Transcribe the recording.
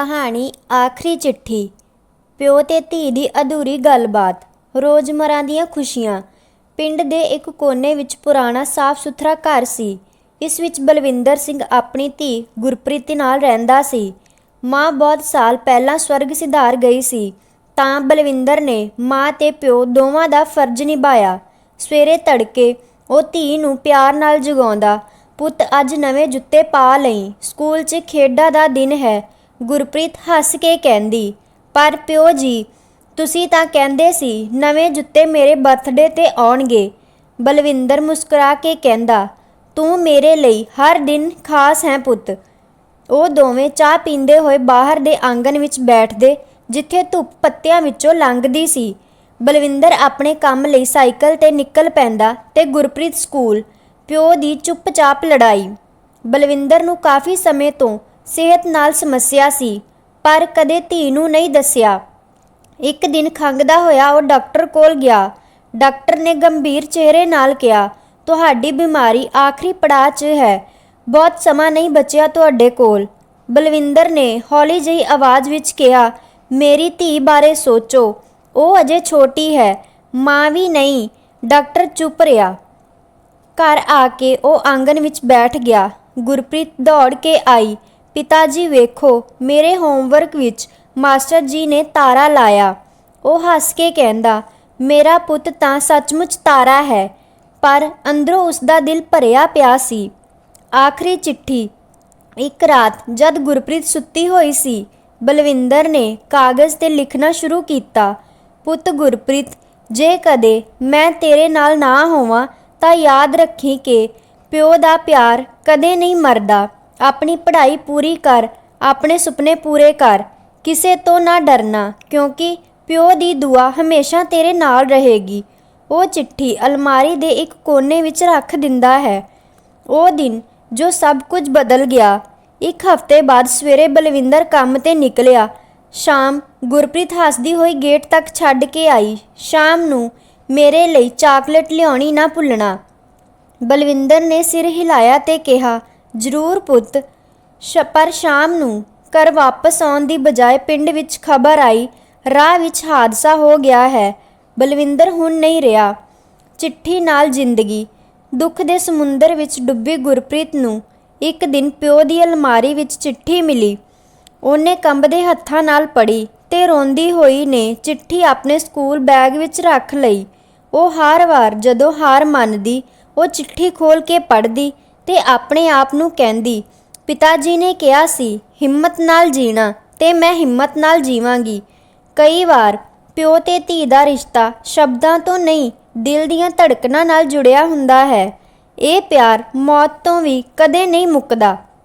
ਕਹਾਣੀ ਆਖਰੀ ਚਿੱਠੀ। ਪਿਓ ਤੇ ਧੀ ਦੀ ਅਧੂਰੀ ਗੱਲਬਾਤ। ਰੋਜ਼ਮਰਾਂ ਦੀਆਂ ਖੁਸ਼ੀਆਂ। ਪਿੰਡ ਦੇ ਇੱਕ ਕੋਨੇ ਵਿੱਚ ਪੁਰਾਣਾ ਸਾਫ਼ ਸੁਥਰਾ ਘਰ ਸੀ। ਇਸ ਵਿੱਚ ਬਲਵਿੰਦਰ ਸਿੰਘ ਆਪਣੀ ਧੀ ਗੁਰਪ੍ਰੀਤ ਨਾਲ ਰਹਿੰਦਾ ਸੀ। ਮਾਂ ਬਹੁਤ ਸਾਲ ਪਹਿਲਾਂ ਸਵਰਗ ਸਿਧਾਰ ਗਈ ਸੀ। ਤਾਂ ਬਲਵਿੰਦਰ ਨੇ ਮਾਂ ਤੇ ਪਿਓ ਦੋਵਾਂ ਦਾ ਫਰਜ਼ ਨਿਭਾਇਆ। ਸਵੇਰੇ ਤੜਕੇ ਉਹ ਧੀ ਨੂੰ ਪਿਆਰ ਨਾਲ ਜਗਾਉਂਦਾ, ਪੁੱਤ, ਅੱਜ ਨਵੇਂ ਜੁੱਤੇ ਪਾ ਲਈ। ਸਕੂਲ 'ਚ ਖੇਡਾਂ ਦਾ ਦਿਨ ਹੈ। ਗੁਰਪ੍ਰੀਤ ਹੱਸ ਕੇ ਕਹਿੰਦੀ, ਪਰ ਪਿਓ ਜੀ, ਤੁਸੀਂ ਤਾਂ ਕਹਿੰਦੇ ਸੀ ਨਵੇਂ ਜੁੱਤੇ ਮੇਰੇ ਬਰਥਡੇ ਤੇ ਆਉਣਗੇ। ਬਲਵਿੰਦਰ ਮੁਸਕਰਾ ਕੇ ਕਹਿੰਦਾ, ਤੂੰ ਮੇਰੇ ਲਈ ਹਰ ਦਿਨ ਖਾਸ ਹੈ ਪੁੱਤ। ਉਹ ਦੋਵੇਂ ਚਾਹ ਪੀਂਦੇ ਹੋਏ ਬਾਹਰ ਦੇ ਆਂਗਣ ਵਿੱਚ ਬੈਠਦੇ, ਜਿੱਥੇ ਧੁੱਪ ਪੱਤਿਆਂ ਵਿੱਚੋਂ ਲੰਘਦੀ ਸੀ। ਬਲਵਿੰਦਰ ਆਪਣੇ ਕੰਮ ਲਈ ਸਾਈਕਲ ਤੇ ਨਿਕਲ ਪੈਂਦਾ ਤੇ ਗੁਰਪ੍ਰੀਤ ਸਕੂਲ, ਪਿਓ ਦੀ ਚੁੱਪਚਾਪ ਲੜਾਈ। ਬਲਵਿੰਦਰ ਨੂੰ ਕਾਫੀ ਸਮੇਂ ਤੋਂ ਸਿਹਤ ਨਾਲ ਸਮੱਸਿਆ ਸੀ, ਪਰ ਕਦੇ ਧੀ ਨੂੰ ਨਹੀਂ ਦੱਸਿਆ। ਇੱਕ ਦਿਨ ਖੰਗਦਾ ਹੋਇਆ ਉਹ ਡਾਕਟਰ ਕੋਲ ਗਿਆ। ਡਾਕਟਰ ਨੇ ਗੰਭੀਰ ਚਿਹਰੇ ਨਾਲ ਕਿਹਾ, ਤੁਹਾਡੀ ਬਿਮਾਰੀ ਆਖਰੀ ਪੜਾਅ 'ਚ ਹੈ। ਬਹੁਤ ਸਮਾਂ ਨਹੀਂ ਬਚਿਆ ਤੁਹਾਡੇ ਕੋਲ। ਬਲਵਿੰਦਰ ਨੇ ਹੌਲੀ ਜਿਹੀ ਆਵਾਜ਼ ਵਿੱਚ ਕਿਹਾ, ਮੇਰੀ ਧੀ ਬਾਰੇ ਸੋਚੋ। ਉਹ ਅਜੇ ਛੋਟੀ ਹੈ, ਮਾਂ ਵੀ ਨਹੀਂ। ਡਾਕਟਰ ਚੁੱਪ ਰਿਹਾ। ਘਰ ਆ ਕੇ ਉਹ ਆਂਗਣ ਵਿੱਚ ਬੈਠ ਗਿਆ। ਗੁਰਪ੍ਰੀਤ ਦੌੜ ਕੇ ਆਈ। ਪਿਤਾ ਜੀ ਵੇਖੋ, ਮੇਰੇ ਹੋਮਵਰਕ ਵਿੱਚ ਮਾਸਟਰ ਜੀ ਨੇ ਤਾਰਾ ਲਾਇਆ। ਉਹ ਹੱਸ ਕੇ ਕਹਿੰਦਾ, ਮੇਰਾ ਪੁੱਤ ਤਾਂ ਸੱਚਮੁੱਚ ਤਾਰਾ ਹੈ, ਪਰ ਅੰਦਰੋਂ ਉਸ ਦਾ ਦਿਲ ਭਰਿਆ ਪਿਆ ਸੀ। ਆਖਰੀ ਚਿੱਠੀ। ਇੱਕ ਰਾਤ ਜਦ ਗੁਰਪ੍ਰੀਤ ਸੁੱਤੀ ਹੋਈ ਸੀ, ਬਲਵਿੰਦਰ ਨੇ ਕਾਗਜ਼ ਤੇ ਲਿਖਣਾ ਸ਼ੁਰੂ ਕੀਤਾ। ਪੁੱਤ ਗੁਰਪ੍ਰੀਤ, ਜੇ ਕਦੇ ਮੈਂ ਤੇਰੇ ਨਾਲ ਨਾ ਹੋਵਾਂ, ਤਾਂ ਯਾਦ ਰੱਖੀ ਕਿ ਪਿਓ ਦਾ ਪਿਆਰ ਕਦੇ ਨਹੀਂ ਮਰਦਾ। ਆਪਣੀ ਪੜ੍ਹਾਈ ਪੂਰੀ ਕਰ, ਆਪਣੇ ਸੁਪਨੇ ਪੂਰੇ ਕਰ। ਕਿਸੇ ਤੋਂ ਨਾ ਡਰਨਾ, ਕਿਉਂਕਿ ਪਿਓ ਦੀ ਦੁਆ ਹਮੇਸ਼ਾ ਤੇਰੇ ਨਾਲ ਰਹੇਗੀ। ਉਹ ਚਿੱਠੀ ਅਲਮਾਰੀ ਦੇ ਇੱਕ ਕੋਨੇ ਵਿੱਚ ਰੱਖ ਦਿੰਦਾ ਹੈ। ਉਹ ਦਿਨ ਜੋ ਸਭ ਕੁਝ ਬਦਲ ਗਿਆ। ਇੱਕ ਹਫ਼ਤੇ ਬਾਅਦ ਸਵੇਰੇ ਬਲਵਿੰਦਰ ਕੰਮ ਤੇ ਨਿਕਲਿਆ। ਸ਼ਾਮ ਗੁਰਪ੍ਰੀਤ ਹੱਸਦੀ ਹੋਈ ਗੇਟ ਤੱਕ ਛੱਡ ਕੇ ਆਈ। ਸ਼ਾਮ ਨੂੰ ਮੇਰੇ ਲਈ ਚਾਕਲੇਟ ਲਿਆਉਣੀ ਨਾ ਭੁੱਲਣਾ। ਬਲਵਿੰਦਰ ਨੇ ਸਿਰ ਹਿਲਾਇਆ ਤੇ ਕਿਹਾ ਜ਼ਰੂਰ ਪੁੱਤ। ਸ਼- ਪਰ ਸ਼ਾਮ ਨੂੰ ਘਰ ਵਾਪਸ ਆਉਣ ਦੀ ਬਜਾਏ ਪਿੰਡ ਵਿੱਚ ਖਬਰ ਆਈ, ਰਾਹ ਵਿੱਚ ਹਾਦਸਾ ਹੋ ਗਿਆ ਹੈ। ਬਲਵਿੰਦਰ ਹੁਣ ਨਹੀਂ ਰਿਹਾ। ਚਿੱਠੀ ਨਾਲ ਜ਼ਿੰਦਗੀ। ਦੁੱਖ ਦੇ ਸਮੁੰਦਰ ਵਿੱਚ ਡੁੱਬੀ ਗੁਰਪ੍ਰੀਤ ਨੂੰ ਇੱਕ ਦਿਨ ਪਿਓ ਦੀ ਅਲਮਾਰੀ ਵਿੱਚ ਚਿੱਠੀ ਮਿਲੀ। ਉਹਨੇ ਕੰਬਦੇ ਹੱਥਾਂ ਨਾਲ ਪੜ੍ਹੀ ਤੇ ਰੋਂਦੀ ਹੋਈ ਨੇ ਚਿੱਠੀ ਆਪਣੇ ਸਕੂਲ ਬੈਗ ਵਿੱਚ ਰੱਖ ਲਈ। ਉਹ ਹਰ ਵਾਰ ਜਦੋਂ ਹਾਰ ਮੰਨਦੀ, ਉਹ ਚਿੱਠੀ ਖੋਲ ਕੇ ਪੜ੍ਹਦੀ ਤੇ ਆਪਣੇ ਆਪ ਨੂੰ ਕਹਿੰਦੀ, ਪਿਤਾ ਜੀ ਨੇ ਕਿਹਾ ਸੀ, ਹਿੰਮਤ ਨਾਲ ਜੀਣਾ ਤੇ ਮੈਂ ਹਿੰਮਤ ਨਾਲ ਜੀਵਾਂਗੀ। ਕਈ ਵਾਰ ਪਿਓ ਤੇ ਧੀ ਦਾ ਰਿਸ਼ਤਾ ਸ਼ਬਦਾਂ ਤੋਂ ਨਹੀਂ, ਦਿਲ ਦੀਆਂ ਧੜਕਣਾਂ ਨਾਲ ਜੁੜਿਆ ਹੁੰਦਾ ਹੈ। ਇਹ ਪਿਆਰ ਮੌਤ ਤੋਂ ਵੀ ਕਦੇ ਨਹੀਂ ਮੁੱਕਦਾ।